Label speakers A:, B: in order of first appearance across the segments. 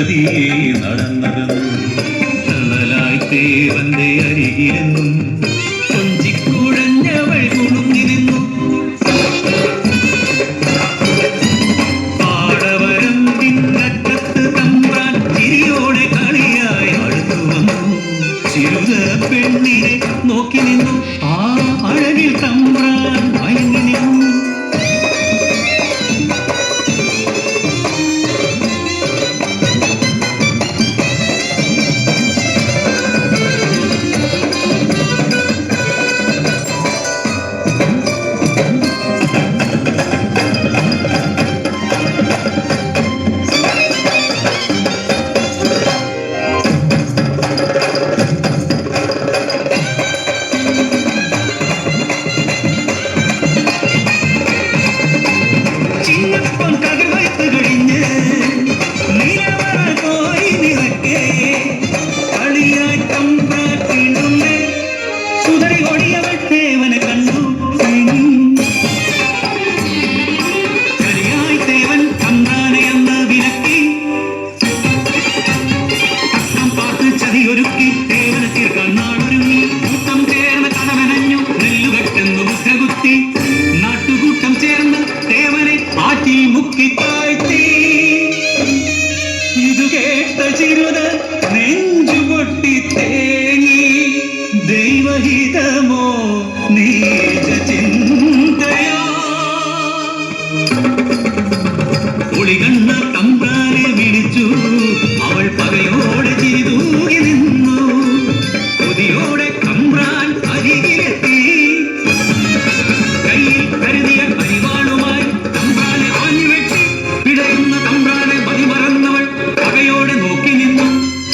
A: പതിയെ നടന്നതെന്നും ചളലായി തേവന്റെ അരികിലെന്നും കൊഞ്ചിക്കുഴഞ്ഞവൾ കുണുങ്ങിരുന്നു പാടവരം പിന്നറ്റത്ത് തമ്പ്രാൻ ചിരിയോടെ കളിയായി അടുത്തു വന്നു. പെണ്ണിനെ നോക്കി നിന്നു. മുക്കി മുക്കി താഴ്ത്തി. ഇത് കേട്ട ചിരുത നെഞ്ചു പൊട്ടി തേങ്ങി. ദൈവഹിത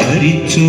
A: ഭരിച്ചു